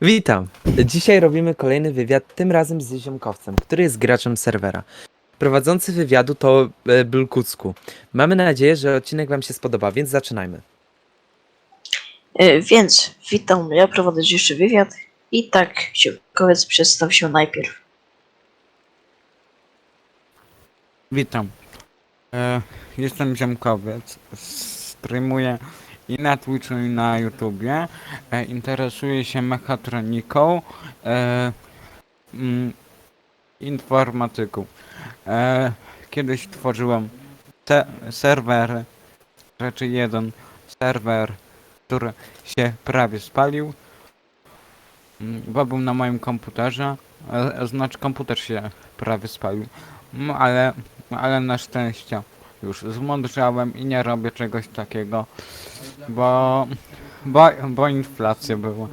Witam. Dzisiaj robimy kolejny wywiad, tym razem z Ziomkowcem, który jest graczem serwera. Prowadzący wywiadu to e, Bulkucku. Mamy nadzieję, że odcinek Wam się spodoba, więc zaczynajmy. E, Więc witam, ja prowadzę dzisiejszy wywiad i tak Ziomkowiec przedstaw się najpierw. Witam. E, jestem Ziemkowiec. Streamuję i na Twitchu i na YouTubie. E, interesuję się mechatroniką, e, mm, informatyką. E, kiedyś tworzyłem te serwery, rzeczy jeden serwer, który się prawie spalił, mm, bo był na moim komputerze, e, znaczy komputer się prawie spalił. No, ale, ale na szczęście już zmądrzałem i nie robię czegoś takiego, bo, bo, bo inflacja była.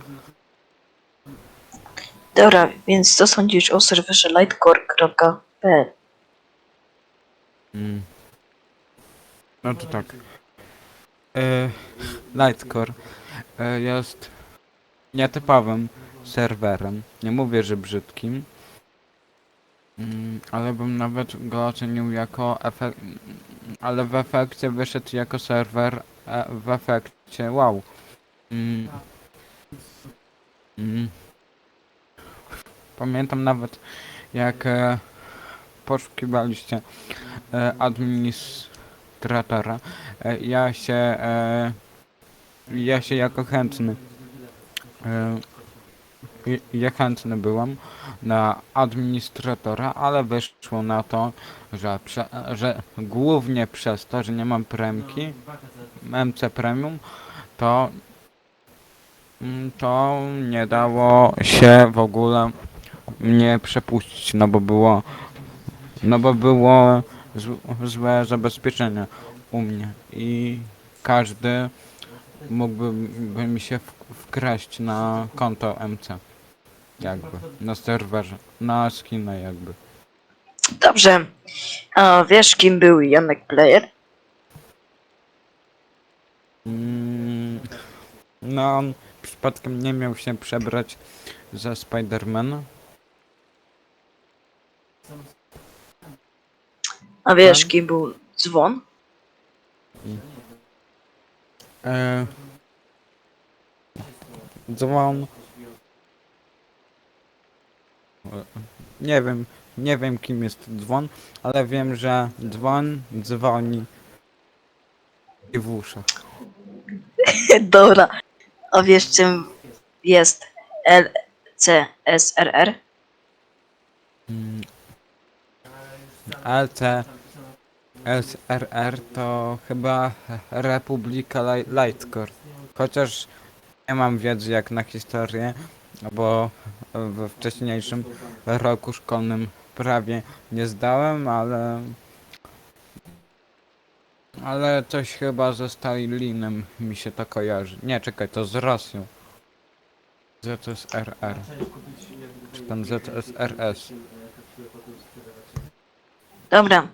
Dobra, więc co sądzisz o serwerze lightcore.pl? Mm. No to tak. E, Lightcore e, jest nietypowym serwerem. Nie mówię, że brzydkim. Mm, ale bym nawet go ocenił jako efekt. Ale w efekcie wyszedł jako serwer e, w efekcie wow. Mm. Mm. Pamiętam nawet jak e, poszukiwaliście e, administratora. E, ja się e, ja się jako chętny e, ja chętny byłem na administratora, ale wyszło na to, że, prze, że głównie przez to, że nie mam premki MC Premium, to to nie dało się w ogóle mnie przepuścić, no bo było no bo było zł- złe zabezpieczenie u mnie i każdy mógłby by mi się wkraść na konto MC. Jakby, na serwerze, na skinę jakby. Dobrze, a wiesz kim był Janek Player? Mm, no, on przypadkiem nie miał się przebrać za Spidermana. A wiesz Tam. kim był Dzwon? E, dzwon. Nie wiem, nie wiem kim jest dzwon, ale wiem, że dzwon dzwoni i w uszach. Dobra, a wiesz czym jest LCSRR? Mm. LC SRR to chyba Republika Li- Lightcore. Chociaż nie mam wiedzy jak na historię, bo we wcześniejszym roku szkolnym prawie nie zdałem, ale ale coś chyba ze Stalinem mi się to kojarzy. Nie, czekaj, to z Rosją. ZSRR. Czy tam ZSRS. Dobra,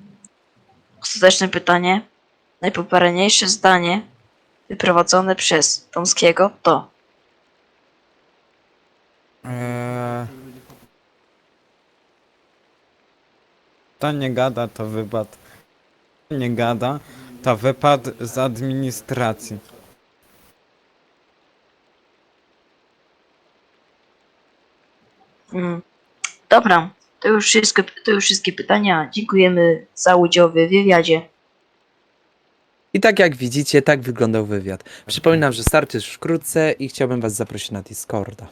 ostateczne pytanie. Najpopularniejsze zdanie wyprowadzone przez Tomskiego to To nie gada, to wypad. Nie gada, to wypad z administracji. Mm. Dobra, to już, wszystko, to już wszystkie pytania. Dziękujemy za udział w wywiadzie. I tak jak widzicie, tak wyglądał wywiad. Przypominam, że start już wkrótce i chciałbym Was zaprosić na Discorda.